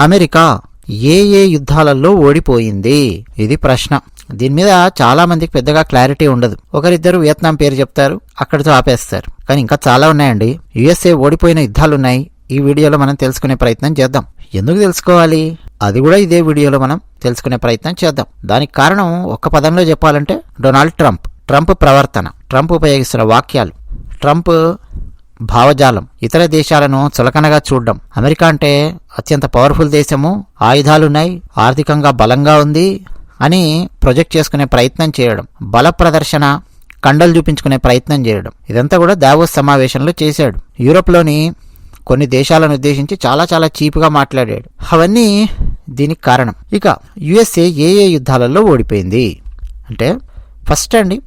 America ఏ ఏ యుద్ధాలలో ఓడిపోయింది? ఇది ప్రశ్న. దీని మీద చాలా మందికి పెద్దగా క్లారిటీ ఉండదు. ఒకరిద్దరు వియత్నాం పేరు చెప్తారు అక్కడితో ఆపేస్తారు. కానీ ఇంకా చాలా ఉన్నాయండి. యుఎస్ఏ ఓడిపోయిన యుద్ధాలున్నాయి. ఈ వీడియోలో మనం తెలుసుకునే ప్రయత్నం చేద్దాం. ఎందుకు తెలుసుకోవాలి? అది కూడా ఇదే వీడియోలో మనం తెలుసుకునే ప్రయత్నం చేద్దాం. దానికి కారణం ఒక్క పదంలో చెప్పాలంటే డొనాల్డ్ ట్రంప్. ట్రంప్ ప్రవర్తన. ట్రంప్ ఉపయోగిస్తున్న వాక్యాలు. ట్రంప్ భావజాలం. ఇతర దేశాలను చులకనగా చూడడం. అమెరికా అంటే అత్యంత పవర్ఫుల్ దేశము. ఆయుధాలున్నాయి. ఆర్థికంగా బలంగా ఉంది అని ప్రొజెక్ట్ చేసుకునే ప్రయత్నం చేయడం. బల ప్రదర్శన కండలు చూపించుకునే ప్రయత్నం చేయడం. ఇదంతా కూడా దావోస్ సమావేశంలో చేశాడు. యూరోప్లోని కొన్ని దేశాలను ఉద్దేశించి చాలా చాలా చీప్గా మాట్లాడాడు. అవన్నీ దీనికి కారణం. ఇక యుఎస్ఏ ఏ ఏ యుద్ధాలలో ఓడిపోయింది. అంటే ఫస్ట్ అండి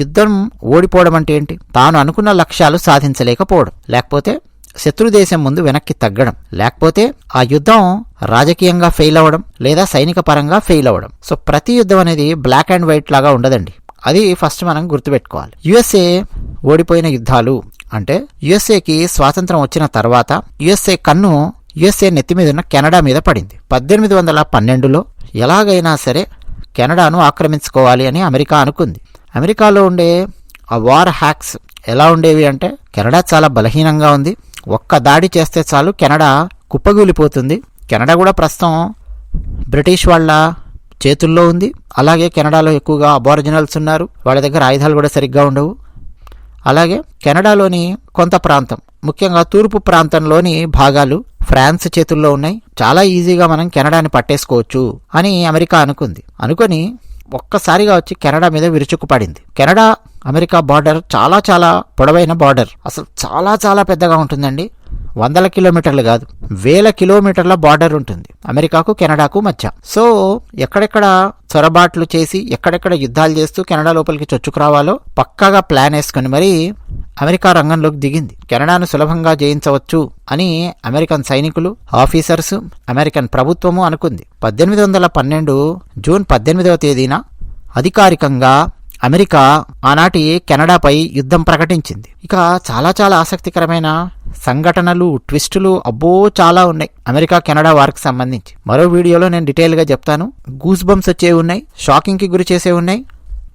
యుద్ధం ఓడిపోవడం అంటే ఏంటి? తాను అనుకున్న లక్ష్యాలు సాధించలేకపోవడం. లేకపోతే శత్రు దేశం ముందు వెనక్కి తగ్గడం. లేకపోతే ఆ యుద్ధం రాజకీయంగా ఫెయిల్ అవ్వడం లేదా సైనిక పరంగా ఫెయిల్ అవ్వడం సో ప్రతి యుద్ధం అనేది బ్లాక్ అండ్ వైట్ లాగా ఉండదండి. అది ఫస్ట్ మనం గుర్తుపెట్టుకోవాలి. యుఎస్ఏ ఓడిపోయిన యుద్ధాలు అంటే యుఎస్ఏకి స్వాతంత్రం వచ్చిన తర్వాత యుఎస్ఏ కన్ను యుఎస్ఏ నెత్తి మీద ఉన్న కెనడా మీద పడింది. పద్దెనిమిది వందల పన్నెండులో ఎలాగైనా సరే కెనడాను ఆక్రమించుకోవాలి అని అమెరికా అనుకుంది. అమెరికాలో ఉండే ఆ వార్ హ్యాక్స్ ఎలా ఉండేవి అంటే కెనడా చాలా బలహీనంగా ఉంది. ఒక్క దాడి చేస్తే చాలు కెనడా కుప్పగూలిపోతుంది. కెనడా కూడా ప్రస్తుతం బ్రిటిష్ వాళ్ళ చేతుల్లో ఉంది. అలాగే కెనడాలో ఎక్కువగా అబారిజినల్స్ ఉన్నారు. వాళ్ళ దగ్గర ఆయుధాలు కూడా సరిగ్గా ఉండవు. అలాగే కెనడాలోని కొంత ప్రాంతం ముఖ్యంగా తూర్పు ప్రాంతంలోని భాగాలు ఫ్రాన్స్ చేతుల్లో ఉన్నాయి. చాలా ఈజీగా మనం కెనడాని పట్టేసుకోవచ్చు అని అమెరికా అనుకుంది. అనుకొని ఒక్కసారిగా వచ్చి కెనడా మీద విరుచుకుపడింది. కెనడా అమెరికా బార్డర్ చాలా చాలా పొడవైన బార్డర్ అసలు చాలా చాలా పెద్దగా ఉంటుందండి. వందల కిలోమీటర్లు కాదు వేల కిలోమీటర్ల బార్డర్ ఉంటుంది అమెరికాకు కెనడాకు మధ్య. సో ఎక్కడెక్కడ చొరబాట్లు చేసి ఎక్కడెక్కడ యుద్ధాలు చేస్తూ కెనడా లోపలికి చొచ్చుకురావాలో పక్కాగా ప్లాన్ వేసుకుని మరీ అమెరికా రంగంలోకి దిగింది. కెనడాను సులభంగా జయించవచ్చు అని అమెరికన్ సైనికులు ఆఫీసర్స్ అమెరికన్ ప్రభుత్వము అనుకుంది. పద్దెనిమిది వందల పన్నెండు జూన్ పద్దెనిమిదవ తేదీన అధికారికంగా అమెరికా ఆనాటి కెనడాపై యుద్ధం ప్రకటించింది. ఇక చాలా చాలా ఆసక్తికరమైన సంఘటనలు ట్విస్టులు అబ్బో చాలా ఉన్నాయి. అమెరికా కెనడా వారికి సంబంధించి. మరో వీడియోలో నేను డీటెయిల్గా చెప్తాను. గూస్ బంప్స్ వచ్చేవి ఉన్నాయి. షాకింగ్కి గురి చేసేవి ఉన్నాయి.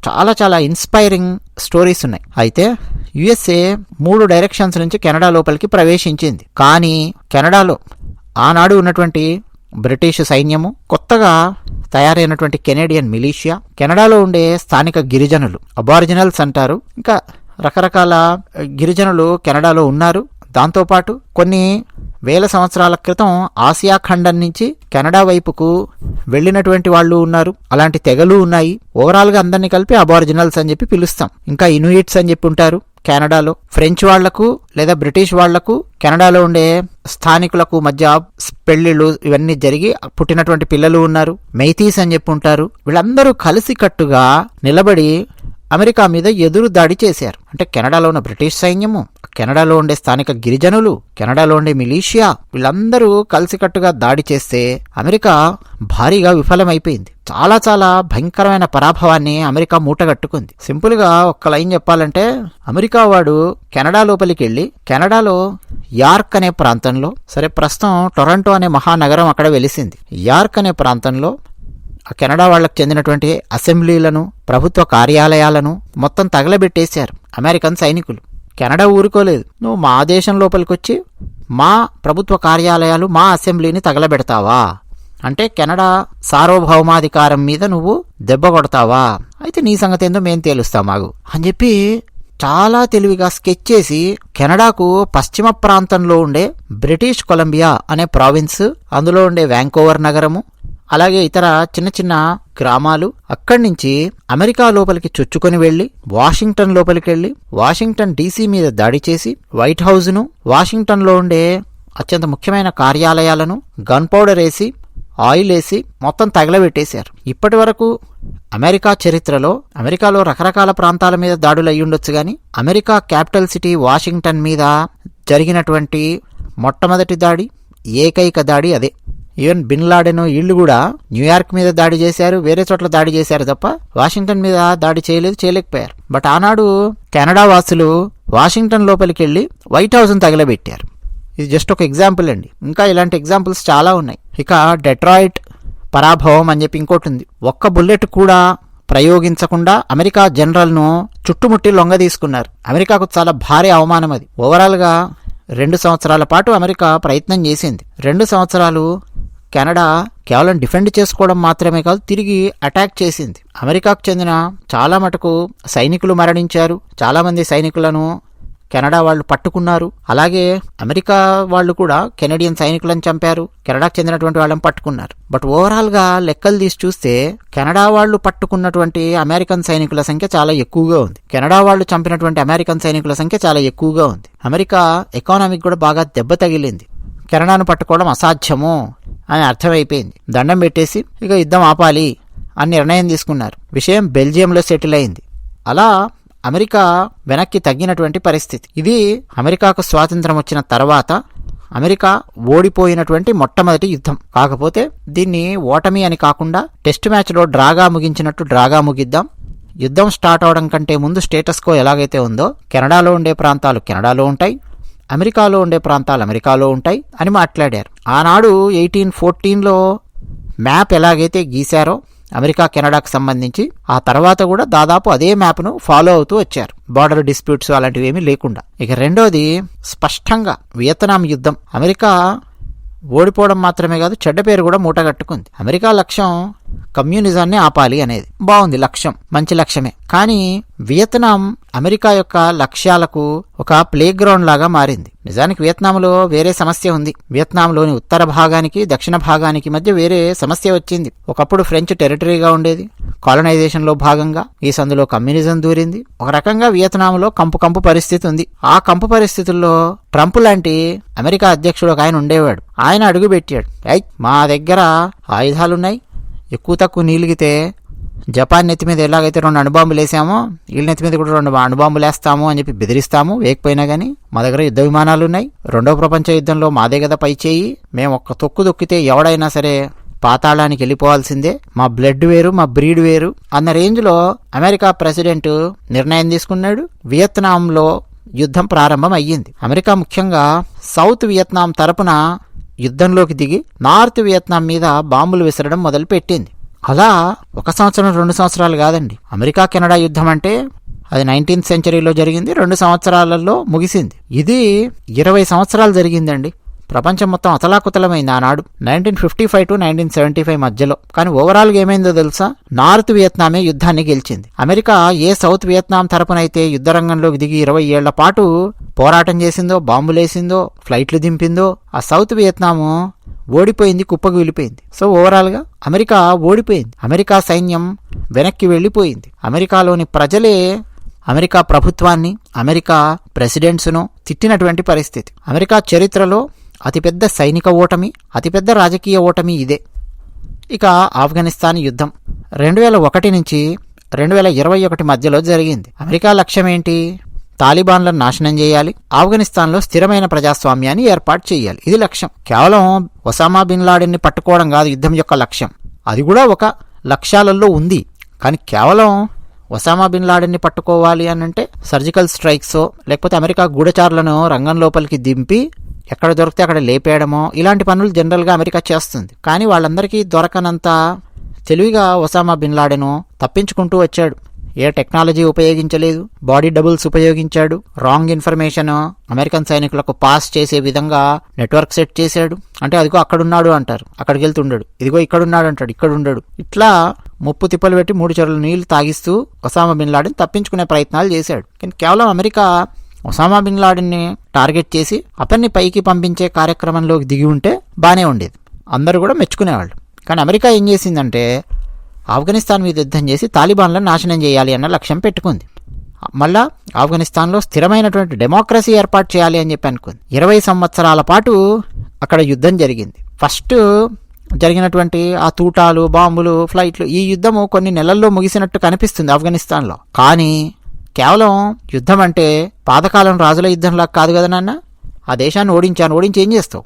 చాలా చాలా ఇన్స్పైరింగ్ స్టోరీస్ ఉన్నాయి. అయితే యుఎస్ఏ మూడు డైరెక్షన్స్ నుంచి కెనడా లోపలికి ప్రవేశించింది. కానీ కెనడాలో ఆనాడు ఉన్నటువంటి బ్రిటిష్ సైన్యము కొత్తగా తయారైనటువంటి కెనేడియన్ మిలీషియా కెనడాలో ఉండే స్థానిక గిరిజనులు అబారిజినల్స్ అంటారు. ఇంకా రకరకాల గిరిజనులు కెనడాలో ఉన్నారు. దాంతోపాటు కొన్ని వేల సంవత్సరాల క్రితం ఆసియా ఖండం నుంచి కెనడా వైపుకు వెళ్ళినటువంటి వాళ్ళు ఉన్నారు. అలాంటి తెగలు ఉన్నాయి. ఓవరాల్గా అందరినీ కలిపి అబారిజినల్స్ అని చెప్పి పిలుస్తాం. ఇంకా ఇనుయిట్స్ అని చెప్పి ఉంటారు కెనడాలో. ఫ్రెంచ్ వాళ్ళకు లేదా బ్రిటిష్ వాళ్ళకు కెనడాలో ఉండే స్థానికులకు మధ్య పెళ్ళిళ్ళు ఇవన్నీ జరిగి పుట్టినటువంటి పిల్లలు ఉన్నారు. మెయితీస్ అని చెప్పి ఉంటారు. వీళ్ళందరూ కలిసికట్టుగా నిలబడి అమెరికా మీద ఎదురు దాడి చేశారు. అంటే కెనడాలో ఉన్న బ్రిటిష్ సైన్యము కెనడాలో ఉండే స్థానిక గిరిజనులు కెనడాలో ఉండే మిలీషియా వీళ్ళందరూ కలిసికట్టుగా దాడి చేస్తే అమెరికా భారీగా విఫలమైపోయింది. చాలా చాలా భయంకరమైన పరాభవాన్ని అమెరికా మూటగట్టుకుంది. సింపుల్గా ఒక్క లైన్ చెప్పాలంటే అమెరికా వాడు కెనడా లోపలికి వెళ్ళి కెనడాలో యార్క్ అనే ప్రాంతంలో సరే ప్రస్తుతం టొరంటో అనే మహానగరం అక్కడ వెలిసింది. యార్క్ అనే ప్రాంతంలో ఆ కెనడా వాళ్ళకు చెందినటువంటి అసెంబ్లీలను ప్రభుత్వ కార్యాలయాలను మొత్తం తగలబెట్టేశారు అమెరికన్ సైనికులు. కెనడా ఊరుకోలేదు. నువ్వు మా దేశం లోపలికొచ్చి మా ప్రభుత్వ కార్యాలయాలు మా అసెంబ్లీని తగలబెడతావా? అంటే కెనడా సార్వభౌమాధికారం మీద నువ్వు దెబ్బ కొడతావా? అయితే నీ సంగతి ఏందో మేం తేలుస్తాం మాకు అని చెప్పి చాలా తెలివిగా స్కెచ్ చేసి కెనడాకు పశ్చిమ ప్రాంతంలో ఉండే బ్రిటిష్ కొలంబియా అనే ప్రావిన్స్ అందులో ఉండే వ్యాంకోవర్ నగరము అలాగే ఇతర చిన్న చిన్న గ్రామాలు అక్కడి నుంచి అమెరికా లోపలికి చొచ్చుకొని వెళ్ళి వాషింగ్టన్ లోపలికి వెళ్ళి వాషింగ్టన్ డీసీ మీద దాడి చేసి వైట్ హౌస్ను వాషింగ్టన్లో ఉండే అత్యంత ముఖ్యమైన కార్యాలయాలను గన్ పౌడర్ వేసి ఆయిల్ వేసి మొత్తం తగలబెట్టేశారు. ఇప్పటి వరకు అమెరికా చరిత్రలో అమెరికాలో రకరకాల ప్రాంతాల మీద దాడులు అయ్యుండొచ్చు కానీ అమెరికా క్యాపిటల్ సిటీ వాషింగ్టన్ మీద జరిగినటువంటి మొట్టమొదటి దాడి ఏకైక దాడి అదే. ఈవెన్ బిన్ లాడెన్ వీళ్ళు కూడా న్యూయార్క్ మీద దాడి చేశారు వేరే చోట్ల దాడి చేశారు తప్ప వాషింగ్టన్ మీద దాడి చేయలేదు చేయలేకపోయారు. బట్ ఆనాడు కెనడా వాసులు వాషింగ్టన్ లోపలికి వెళ్ళి వైట్ హౌస్ను తగలబెట్టారు. ఇది జస్ట్ ఒక ఎగ్జాంపుల్ అండి. ఇంకా ఇలాంటి ఎగ్జాంపుల్స్ చాలా ఉన్నాయి. ఇక డెట్రాయిట్ పరాభవం అని చెప్పి ఇంకోటి ఉంది. ఒక్క బుల్లెట్ కూడా ప్రయోగించకుండా అమెరికా జనరల్ను చుట్టుముట్టి లొంగ తీసుకున్నారు. అమెరికాకు చాలా భారీ అవమానం అది. ఓవరాల్గా రెండు సంవత్సరాల పాటు అమెరికా ప్రయత్నం చేసింది. రెండు సంవత్సరాలు కెనడా కేవలం డిఫెండ్ చేసుకోవడం మాత్రమే కాదు తిరిగి అటాక్ చేసింది. అమెరికాకు చెందిన చాలా మటుకు సైనికులు మరణించారు. చాలామంది సైనికులను కెనడా వాళ్ళు పట్టుకున్నారు. అలాగే అమెరికా వాళ్ళు కూడా కెనడియన్ సైనికులను చంపారు. కెనడాకు చెందినటువంటి వాళ్ళని పట్టుకున్నారు. బట్ ఓవరాల్గా లెక్కలు తీసి చూస్తే కెనడా వాళ్ళు పట్టుకున్నటువంటి అమెరికన్ సైనికుల సంఖ్య చాలా ఎక్కువగా ఉంది. కెనడా వాళ్ళు చంపినటువంటి అమెరికన్ సైనికుల సంఖ్య చాలా ఎక్కువగా ఉంది. అమెరికా ఎకానమీకి కూడా బాగా దెబ్బ తగిలింది. కెనడాను పట్టుకోవడం అసాధ్యము? అని అర్థమైపోయింది. దండం పెట్టేసి ఇక యుద్ధం ఆపాలి అని నిర్ణయం తీసుకున్నారు. విషయం బెల్జియంలో సెటిల్ అయింది. అలా అమెరికా వెనక్కి తగ్గినటువంటి పరిస్థితి. ఇది అమెరికాకు స్వాతంత్రం వచ్చిన తర్వాత అమెరికా ఓడిపోయినటువంటి మొట్టమొదటి యుద్ధం. కాకపోతే దీన్ని ఓటమి అని కాకుండా టెస్ట్ మ్యాచ్లో డ్రాగా ముగించినట్టు డ్రాగా ముగిద్దాం. యుద్ధం స్టార్ట్ అవడం కంటే ముందు స్టేటస్కో ఎలాగైతే ఉందో కెనడాలో ఉండే ప్రాంతాలు కెనడాలో ఉంటాయి. అమెరికాలో ఉండే ప్రాంతాలు అమెరికాలో ఉంటాయి అని మాట్లాడారు. ఆనాడు ఎయిటీన్ ఫోర్టీన్లో మ్యాప్ ఎలాగైతే గీశారో అమెరికా కెనడాకు సంబంధించి ఆ తర్వాత కూడా దాదాపు అదే మ్యాప్ను ఫాలో అవుతూ వచ్చారు. బార్డర్ డిస్ప్యూట్స్ అలాంటివి ఏమీ లేకుండా. ఇక రెండోది స్పష్టంగా వియత్నాం యుద్ధం. అమెరికా ఓడిపోవడం మాత్రమే కాదు చెడ్డ పేరు కూడా మూటగట్టుకుంది. అమెరికా లక్ష్యం కమ్యూనిజాన్ని ఆపాలి అనేది. బాగుంది లక్ష్యం. మంచి లక్ష్యమే. కానీ వియత్నాం అమెరికా యొక్క లక్ష్యాలకు ఒక ప్లే గ్రౌండ్ లాగా మారింది. నిజానికి వియత్నాంలో వేరే సమస్య ఉంది. వియత్నాంలోని ఉత్తర భాగానికి దక్షిణ భాగానికి మధ్య వేరే సమస్య వచ్చింది. ఒకప్పుడు ఫ్రెంచ్ టెరిటరీగా ఉండేది. కాలనైజేషన్లో భాగంగా ఈ సందులో కమ్యూనిజం దూరింది. ఒక రకంగా వియత్నాంలో కంపు కంపు పరిస్థితి ఉంది. ఆ కంపు పరిస్థితుల్లో ట్రంప్ లాంటి అమెరికా అధ్యక్షుడు ఒక ఆయన ఉండేవాడు. ఆయన అడుగుపెట్టాడు ఐ మా దగ్గర ఆయుధాలున్నాయి. ఎక్కువ తక్కువ నీళ్ళుగితే జపాన్ నెత్తి మీద ఎలాగైతే రెండు అణుబాంబులు వేసామో వీళ్ళ నెత్తి మీద కూడా రెండు అణుబాంబులు వేస్తాము అని చెప్పి బెదిరిస్తాము. వేయకపోయినా కానీ మా దగ్గర యుద్ధ విమానాలు ఉన్నాయి. రెండో ప్రపంచ యుద్ధంలో మాదే కదా పై చేయి. మేము ఒక్క తొక్కు దొక్కితే ఎవడైనా సరే పాతాళానికి వెళ్ళిపోవాల్సిందే. మా బ్లడ్ వేరు మా బ్రీడ్ వేరు అన్న రేంజ్లో అమెరికా ప్రెసిడెంట్ నిర్ణయం తీసుకున్నాడు. వియత్నాంలో యుద్ధం ప్రారంభం అయ్యింది. అమెరికా ముఖ్యంగా సౌత్ వియత్నాం తరపున యుద్ధంలోకి దిగి నార్త్ వియత్నాం మీద బాంబులు విసరడం మొదలుపెట్టింది. అలా ఒక సంవత్సరం రెండు సంవత్సరాలు కాదండి. అమెరికా కెనడా యుద్ధం అంటే అది నైన్టీన్త్ సెంచరీలో జరిగింది రెండు సంవత్సరాలలో ముగిసింది. ఇది ఇరవై సంవత్సరాలు జరిగిందండి. ప్రపంచం మొత్తం అతలాకుతలమైంది ఆనాడు. Nineteen fifty five to nineteen seventy five మధ్యలో. కానీ ఓవరాల్గా ఏమైందో తెలుసా? నార్త్ వియత్నామే యుద్ధాన్ని గెలిచింది. అమెరికా ఏ సౌత్ వియత్నాం తరపునైతే యుద్ధరంగంలోకి దిగి ఇరవై ఏళ్ళ పాటు పోరాటం చేసిందో బాంబులేసిందో ఫ్లైట్లు దింపిందో ఆ సౌత్ వియత్నాము ఓడిపోయింది కుప్పకు వెళ్ళిపోయింది. సో ఓవరాల్గా అమెరికా ఓడిపోయింది. అమెరికా సైన్యం వెనక్కి వెళ్ళిపోయింది. అమెరికాలోని ప్రజలే అమెరికా ప్రభుత్వాన్ని అమెరికా ప్రెసిడెంట్స్ను తిట్టినటువంటి పరిస్థితి. అమెరికా చరిత్రలో అతిపెద్ద సైనిక ఓటమి అతిపెద్ద రాజకీయ ఓటమి ఇదే. ఇక ఆఫ్ఘనిస్తాన్ యుద్ధం. రెండు వేల ఒకటి నుంచి రెండు వేల ఇరవై ఒకటి మధ్యలో జరిగింది. అమెరికా లక్ష్యం ఏంటి? తాలిబాన్లను నాశనం చేయాలి ఆఫ్ఘనిస్తాన్లో స్థిరమైన ప్రజాస్వామ్యాన్ని ఏర్పాటు చేయాలి. ఇది లక్ష్యం. కేవలం ఒసామా బిన్ లాడెన్ని పట్టుకోవడం కాదు యుద్ధం యొక్క లక్ష్యం. అది కూడా ఒక లక్ష్యాలలో ఉంది. కానీ కేవలం ఒసామా బిన్ లాడెన్ని పట్టుకోవాలి అని అంటే సర్జికల్ స్ట్రైక్స్ లేకపోతే అమెరికా గూఢచారులను రంగం లోపలికి దింపి ఎక్కడ దొరికితే అక్కడ లేపేయడమో ఇలాంటి పనులు జనరల్గా అమెరికా చేస్తుంది. కానీ వాళ్ళందరికీ దొరకనంత తెలివిగా ఒసామా బిన్ లాడెను తప్పించుకుంటూ వచ్చాడు. ఏ టెక్నాలజీ ఉపయోగించలేదు బాడీ డబుల్స్ ఉపయోగించాడు రాంగ్ ఇన్ఫర్మేషన్ అమెరికన్ సైనికులకు పాస్ చేసే విధంగా నెట్వర్క్ సెట్ చేశాడు. అంటే అదిగో అక్కడున్నాడు అంటారు అక్కడికి వెళ్తుండడు ఇదిగో ఇక్కడున్నాడు అంటాడు ఇక్కడ ఉండడు ఇట్లా ముప్పు తిప్పలు పెట్టి మూడు చెరలు నీళ్ళు తాగిస్తూ ఒసామా బిన్ లాడెన్ తప్పించుకునే ప్రయత్నాలు చేశాడు. కానీ కేవలం అమెరికా ఒసామా బిన్ లాడెన్ని టార్గెట్ చేసి అతన్ని పైకి పంపించే కార్యక్రమంలోకి దిగి ఉంటే బాగానే ఉండేది. అందరూ కూడా మెచ్చుకునేవాళ్ళు. కానీ అమెరికా ఏం చేసిందంటే ఆఫ్ఘనిస్తాన్ మీద యుద్ధం చేసి తాలిబాన్లను నాశనం చేయాలి అన్న లక్ష్యం పెట్టుకుంది. మళ్ళా ఆఫ్ఘనిస్తాన్లో స్థిరమైనటువంటి డెమోక్రసీ ఏర్పాటు చేయాలి అని చెప్పి అనుకుంది. ఇరవై సంవత్సరాల పాటు అక్కడ యుద్ధం జరిగింది. ఫస్ట్ జరిగినటువంటి ఆ తూటాలు బాంబులు ఫ్లైట్లు ఈ యుద్ధము కొన్ని నెలల్లో ముగిసినట్టు కనిపిస్తుంది ఆఫ్ఘనిస్తాన్లో. కానీ కేవలం యుద్ధం అంటే పాతకాలం రాజుల యుద్ధంలా కాదు కదా నాన్న? ఆ దేశాన్ని ఓడించాను. ఓడించి ఏం చేస్తావు?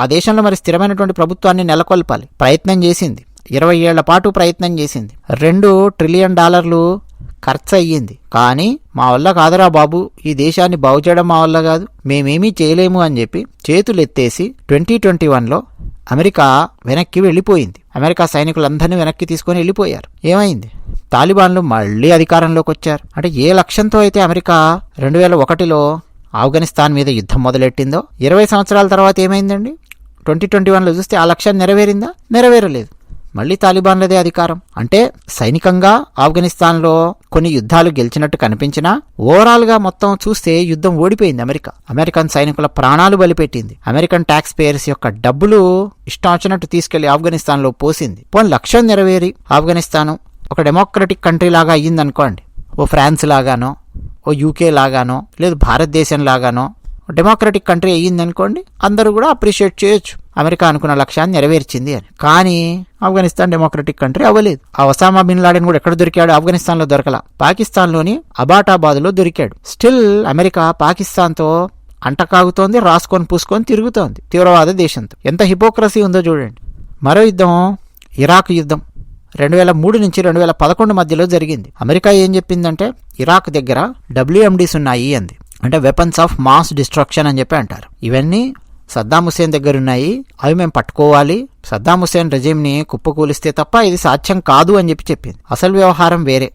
ఆ దేశంలో మరి స్థిరమైనటువంటి ప్రభుత్వాన్ని నెలకొల్పాలి. ప్రయత్నం చేసింది. ఇరవై ఏళ్ళ పాటు ప్రయత్నం చేసింది. రెండు ట్రిలియన్ డాలర్లు ఖర్చు అయ్యింది. కానీ మా వల్ల కాదురా బాబు. ఈ దేశాన్ని బాగు చేయడం మా వల్ల కాదు. మేమేమీ చేయలేము అని చెప్పి చేతులు ఎత్తేసి ట్వంటీ ట్వంటీ వన్లో అమెరికా వెనక్కి వెళ్ళిపోయింది. అమెరికా సైనికులందరినీ వెనక్కి తీసుకొని వెళ్ళిపోయారు. ఏమైంది? తాలిబాన్లు మళ్ళీ అధికారంలోకి వచ్చారు. అంటే ఏ లక్ష్యంతో అయితే అమెరికా రెండు వేల ఒకటిలో ఆఫ్ఘనిస్తాన్ మీద యుద్ధం మొదలెట్టిందో ఇరవై సంవత్సరాల తర్వాత ఏమైందండి? ట్వంటీ ట్వంటీ వన్లో చూస్తే ఆ లక్ష్యం నెరవేరిందా? నెరవేరలేదు. మళ్ళీ తాలిబాన్లదే అధికారం. అంటే సైనికంగా ఆఫ్ఘనిస్తాన్లో కొన్ని యుద్ధాలు గెలిచినట్టు కనిపించినా ఓవరాల్గా మొత్తం చూస్తే యుద్ధం ఓడిపోయింది అమెరికా. అమెరికన్ సైనికుల ప్రాణాలు బలిపెట్టింది. అమెరికన్ ట్యాక్స్ పేయర్స్ యొక్క డబ్బులు ఇష్టం వచ్చినట్టు తీసుకెళ్ళి ఆఫ్ఘనిస్తాన్లో పోసింది. పోనీ లక్ష్యం నెరవేరి ఆఫ్ఘనిస్తాను ఒక డెమోక్రటిక్ కంట్రీ లాగా అయ్యిందనుకోండి. ఓ ఫ్రాన్స్ లాగానో ఓ యూకే లాగానో లేదు భారతదేశం లాగానో డెమోక్రటిక్ కంట్రీ అయ్యిందనుకోండి అందరూ కూడా అప్రిషియేట్ చేయొచ్చు. అమెరికా అనుకున్న లక్ష్యాన్ని నెరవేర్చింది అని. కానీ ఆఫ్ఘనిస్తాన్ డెమోక్రటిక్ కంట్రీ అవ్వలేదు. ఆ ఒసామా బిన్ లాడెన్ కూడా ఎక్కడ దొరికాడు? ఆఫ్ఘనిస్తాన్లో దొరకల. పాకిస్తాన్లోని అబాటాబాద్లో దొరికాడు. స్టిల్ అమెరికా పాకిస్తాన్తో అంటకాగుతోంది రాసుకొని పూసుకొని తిరుగుతోంది తీవ్రవాద దేశంతో. ఎంత హిపోక్రసీ ఉందో చూడండి. మరో యుద్ధం ఇరాక్ యుద్ధం. రెండు వేల మూడు నుంచి రెండు వేల పదకొండు మధ్యలో జరిగింది. అమెరికా ఏం చెప్పిందంటే ఇరాక్ దగ్గర డబ్ల్యూఎండీస్ ఉన్నాయి అంది. అంటే వెపన్స్ ఆఫ్ మాస్ డిస్ట్రక్షన్ అని చెప్పి అంటారు. ఇవన్నీ సద్దాం హుసేన్ దగ్గర ఉన్నాయి అవి మేము పట్టుకోవాలి. సద్దాం హుసేన్ రెజీమ్ని కుప్పకూలిస్తే తప్ప ఇది సాధ్యం కాదు అని చెప్పి చెప్పింది. అసలు వ్యవహారం వేరే.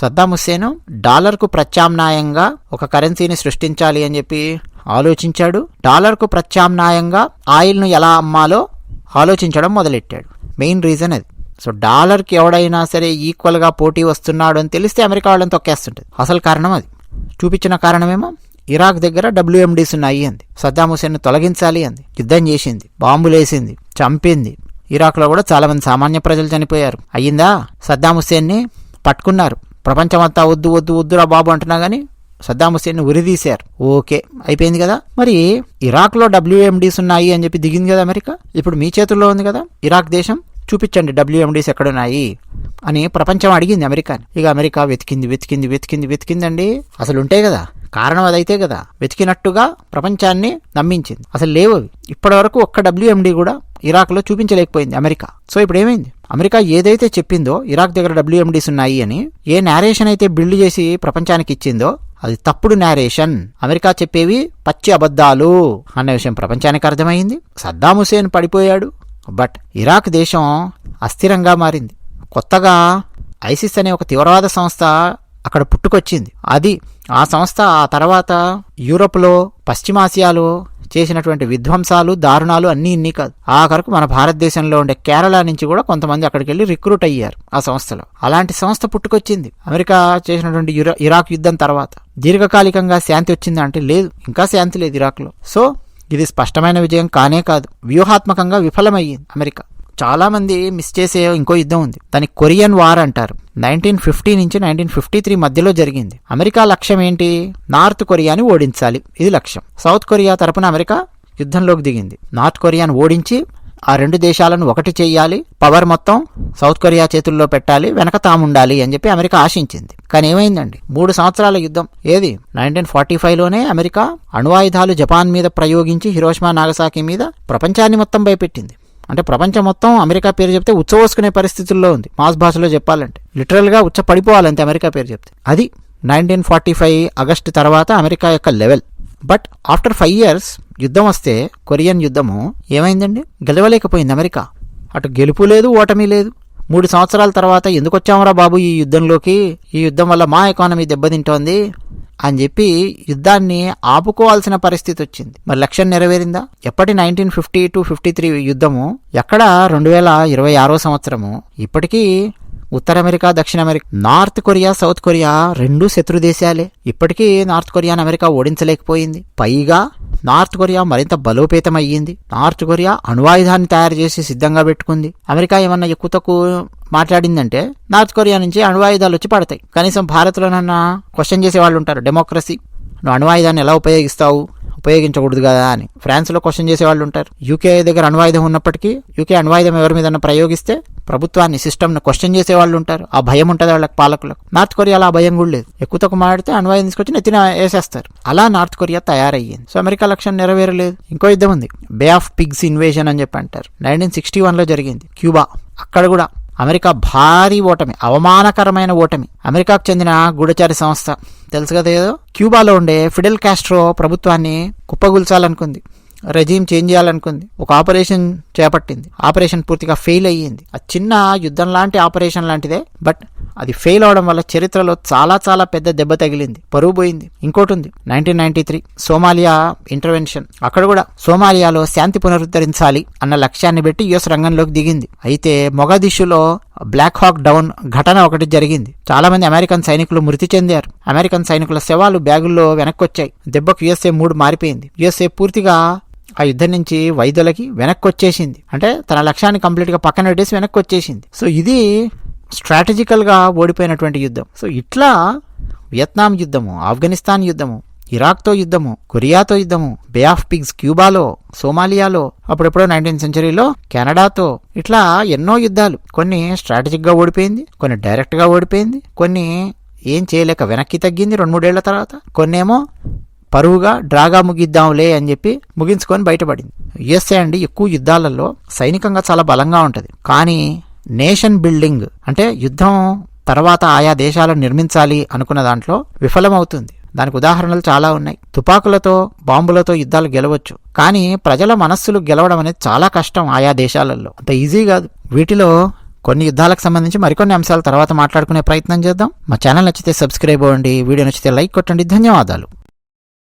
సద్దాం హుస్సేన్ డాలర్కు ప్రత్యామ్నాయంగా ఒక కరెన్సీని సృష్టించాలి అని చెప్పి ఆలోచించాడు. డాలర్కు ప్రత్యామ్నాయంగా ఆయిల్ను ఎలా అమ్మాలో ఆలోచించడం మొదలెట్టాడు. మెయిన్ రీజన్ అది. సో డాలర్కి ఎవడైనా సరే ఈక్వల్గా పోటీ వస్తున్నాడు అని తెలిస్తే అమెరికా వాళ్ళని తొక్కేస్తుంటుంది. అసలు కారణం అది. చూపించిన కారణమేమో ఇరాక్ దగ్గర డబ్ల్యూఎండీస్ ఉన్నాయి అంది సద్దాం హుసేన్ను తొలగించాలి అంది. యుద్ధం చేసింది. బాంబులేసింది. చంపింది. ఇరాక్లో కూడా చాలామంది సామాన్య ప్రజలు చనిపోయారు. అయ్యిందా? సద్దాం హుస్సేన్ని పట్టుకున్నారు. ప్రపంచమంతా వద్దు వద్దు వద్దురా బాబు అంటున్నా గానీ సద్దాం హుస్సేన్ ఉరిదీశారు ఓకే అయిపోయింది కదా? మరి ఇరాక్లో డబ్ల్యూఎండీస్ ఉన్నాయి అని చెప్పి దిగింది కదా అమెరికా? ఇప్పుడు మీ చేతుల్లో ఉంది కదా? ఇరాక్ దేశం? చూపించండి డబ్ల్యూఎండీస్ ఎక్కడున్నాయి? అని ప్రపంచం అడిగింది అమెరికాని. ఇక అమెరికా వెతికింది వెతికింది వెతికింది వెతికిందండి. అసలు ఉంటాయి కదా? కారణం అదైతే కదా వెతికినట్టుగా ప్రపంచాన్ని నమ్మించింది. అసలు లేవు అవి. ఇప్పటి వరకు ఒక్క డబ్ల్యూఎండి కూడా ఇరాక్లో చూపించలేకపోయింది అమెరికా. సో ఇప్పుడు ఏమైంది అమెరికా ఏదైతే చెప్పిందో ఇరాక్ దగ్గర డబ్ల్యూఎండీస్ ఉన్నాయి అని ఏ నేరేషన్ అయితే బిల్డ్ చేసి ప్రపంచానికి ఇచ్చిందో అది తప్పుడు నేరేషన్ అమెరికా చెప్పేవి పచ్చి అబద్ధాలు అన్న విషయం ప్రపంచానికి అర్థమైంది. సద్దాం హుసేన్ పడిపోయాడు. బట్ ఇరాక్ దేశం అస్థిరంగా మారింది. కొత్తగా ఐసిస్ అనే ఒక తీవ్రవాద సంస్థ అక్కడ పుట్టుకొచ్చింది. అది ఆ సంస్థ ఆ తర్వాత యూరోప్లో పశ్చిమాసియాలో చేసినటువంటి విధ్వంసాలు దారుణాలు అన్నీ ఇన్ని కాదు ఆ కొరకు మన భారతదేశంలో ఉండే కేరళ నుంచి కూడా కొంతమంది అక్కడికి వెళ్ళి రిక్రూట్ అయ్యారు ఆ సంస్థలో. అలాంటి సంస్థ పుట్టుకొచ్చింది. అమెరికా చేసినటువంటి ఇరాక్ యుద్ధం తర్వాత. దీర్ఘకాలికంగా శాంతి వచ్చింది అంటే లేదు. ఇంకా శాంతి లేదు ఇరాక్లో. సో ఇది స్పష్టమైన విజయం కానే కాదు. వ్యూహాత్మకంగా విఫలమయ్యింది అమెరికా. చాలామంది మిస్ చేసే ఇంకో యుద్ధం ఉంది. దాని కొరియన్ వార్ అంటారు. నైన్టీన్ ఫిఫ్టీ నుంచి నైన్టీన్ ఫిఫ్టీ త్రీ మధ్యలో జరిగింది. అమెరికా లక్ష్యం ఏంటి? నార్త్ కొరియాని ఓడించాలి. ఇది లక్ష్యం. సౌత్ కొరియా తరపున అమెరికా యుద్ధంలోకి దిగింది. నార్త్ కొరియాను ఓడించి ఆ రెండు దేశాలను ఒకటి చేయాలి. పవర్ మొత్తం సౌత్ కొరియా చేతుల్లో పెట్టాలి. వెనక తాముండాలి అని చెప్పి అమెరికా ఆశించింది. కానీ ఏమైందండి? మూడు సంవత్సరాల యుద్ధం. ఏది? నైన్టీన్ ఫార్టీ లోనే అమెరికా అణువాయుధాలు జపాన్ మీద ప్రయోగించి హిరోష్మా నాగసాకి మీద ప్రపంచాన్ని మొత్తం భయపెట్టింది. అంటే ప్రపంచం మొత్తం అమెరికా పేరు చెప్తే ఉచ్చవోసుకునే పరిస్థితుల్లో ఉంది. మాస్ భాషలో చెప్పాలంటే. లిటరల్గా ఉచ్చ పడిపోవాలంటే అమెరికా పేరు చెప్తే. అది నైన్టీన్ ఫార్టీ ఫైవ్ ఆగస్టు తర్వాత అమెరికా యొక్క level. But after five years యుద్ధం వస్తే కొరియన్ యుద్ధము ఏమైందండి? గెలవలేకపోయింది అమెరికా. అటు గెలుపు లేదు ఓటమి లేదు. మూడు సంవత్సరాల తర్వాత ఎందుకు వచ్చామరా బాబు ఈ యుద్ధంలోకి? ఈ యుద్ధం వల్ల మా ఎకానమీ దెబ్బతింటోంది. అని చెప్పి యుద్ధాన్ని ఆపుకోవాల్సిన పరిస్థితి వచ్చింది. మరి లక్ష్యం నెరవేరిందా? ఎప్పటి nineteen fifty to fifty three యుద్ధము? ఎక్కడ రెండు వేల ఇరవై ఆరో సంవత్సరము? ఇప్పటికీ ఉత్తర అమెరికా దక్షిణ America north Korea south Korea రెండు శత్రు దేశాలే. ఇప్పటికీ నార్త్ కొరియాను అమెరికా ఓడించలేకపోయింది. పైగా నార్త్ కొరియా మరింత బలోపేతం అయ్యింది నార్త్ కొరియా అణువాయుధాన్ని తయారు చేసి సిద్ధంగా పెట్టుకుంది. అమెరికా ఏమన్నా ఎక్కువ తక్కువ మాట్లాడిందంటే నార్త్ కొరియా నుంచి అణువాయుధాలు వచ్చి పడతాయి. కనీసం భారత్లోనన్నా క్వశ్చన్ చేసే వాళ్ళు ఉంటారు. డెమోక్రసీ నువ్వు అణువాయుధాన్ని ఎలా ఉపయోగిస్తావు? ఉపయోగించకూడదు కదా అని. ఫ్రాన్స్లో క్వశ్చన్ చేసే వాళ్ళు ఉంటారు. యూకే దగ్గర అణ్వాయుధం ఉన్నప్పటికీ యూకే అణ్వాయుధం ఎవరి మీద ప్రయోగిస్తే ప్రభుత్వాన్ని సిస్టమ్ను క్వశ్చన్ చేసే వాళ్ళు ఉంటారు. ఆ భయం ఉంటుంది వాళ్ళకి పాలకులకు. నార్త్ కొరియాలో అలా భయం కూడా లేదు. ఎక్కువ తక్కువ మాడితే అణ్వాయుధం తీసుకొచ్చి నెత్తిన వేసేస్తారు. అలా నార్త్ కొరియా తయారయ్యింది. సో అమెరికా లక్ష్యం నెరవేరలేదు. ఇంకో యుద్ధం ఉంది. బే ఆఫ్ పిగ్స్ ఇన్వేషన్ అని చెప్పి అంటారు. నైన్టీన్ సిక్స్టీ వన్లో జరిగింది. క్యూబా. అక్కడ కూడా అమెరికా భారీ ఓటమి అవమానకరమైన ఓటమి. అమెరికాకు చెందిన గూఢచారి సంస్థ. తెలుసు కదా ఏదో? క్యూబాలో ఉండే ఫిడెల్ కాస్ట్రో ప్రభుత్వాన్ని కుప్పగూల్చాలనుకుంది. Regime change చేయాలనుకుంది. ఒక ఆపరేషన్ చేపట్టింది. ఆపరేషన్ పూర్తిగా ఫెయిల్ అయ్యింది. ఆ చిన్న యుద్ధం లాంటి ఆపరేషన్ లాంటిదే. బట్ అది ఫెయిల్ అవడం వల్ల చరిత్రలో చాలా చాలా పెద్ద దెబ్బ తగిలింది పరువు పోయింది. ఇంకోటి ఉంది nineteen ninety three Somalia intervention అక్కడ కూడా సోమాలియాలో శాంతి పునరుద్ధరించాలి అన్న లక్ష్యాన్ని పెట్టి యుఎస్ రంగంలోకి దిగింది. అయితే మొగదిషులో బ్లాక్ హాక్ డౌన్ ఘటన ఒకటి జరిగింది. చాలా మంది అమెరికన్ సైనికులు మృతి చెందారు. అమెరికన్ సైనికుల శవాలు బ్యాగుల్లో వెనక్కి వచ్చాయి దెబ్బకు యుఎస్ఏ మూడు మారిపోయింది. యుఎస్ఏ పూర్తిగా ఆ యుద్ధం నుంచి వైద్యులకి వెనక్కి వచ్చేసింది అంటే తన లక్ష్యాన్ని కంప్లీట్గా పక్కన పెట్టేసి వెనక్కి వచ్చేసింది సో ఇది స్ట్రాటజికల్గా ఓడిపోయినటువంటి యుద్ధం. సో ఇట్లా వియత్నాం యుద్ధము ఆఫ్ఘనిస్తాన్ యుద్ధము ఇరాక్తో యుద్ధము కొరియాతో యుద్ధము బే ఆఫ్ పిగ్స్ క్యూబాలో సోమాలియాలో అప్పుడెప్పుడో నైన్టీన్ సెంచరీలో కెనడాతో ఇట్లా ఎన్నో యుద్ధాలు. కొన్ని స్ట్రాటజిక్గా ఓడిపోయింది కొన్ని డైరెక్ట్గా ఓడిపోయింది కొన్ని ఏం చేయలేక వెనక్కి తగ్గింది రెండు మూడేళ్ళ తర్వాత. కొన్నేమో పరువుగా డ్రాగా ముగిద్దాంలే అని చెప్పి ముగించుకొని బయటపడింది. యుఎస్ఏ అండి ఎక్కువ యుద్ధాలలో సైనికంగా చాలా బలంగా ఉంటుంది. కానీ నేషన్ బిల్డింగ్ అంటే యుద్ధం తర్వాత ఆయా దేశాలను నిర్మించాలి అనుకున్న దాంట్లో విఫలమవుతుంది. దానికి ఉదాహరణలు చాలా ఉన్నాయి. తుపాకులతో బాంబులతో యుద్ధాలు గెలవచ్చు. కానీ ప్రజల మనస్సులు గెలవడం అనేది చాలా కష్టం ఆయా దేశాలలో. అంత ఈజీ కాదు. వీటిలో కొన్ని యుద్ధాలకు సంబంధించి మరికొన్ని అంశాల తర్వాత మాట్లాడుకునే ప్రయత్నం చేద్దాం. మా ఛానల్ నచ్చితే సబ్స్క్రైబ్ అవ్వండి. వీడియో నచ్చితే లైక్ కొట్టండి. ధన్యవాదాలు.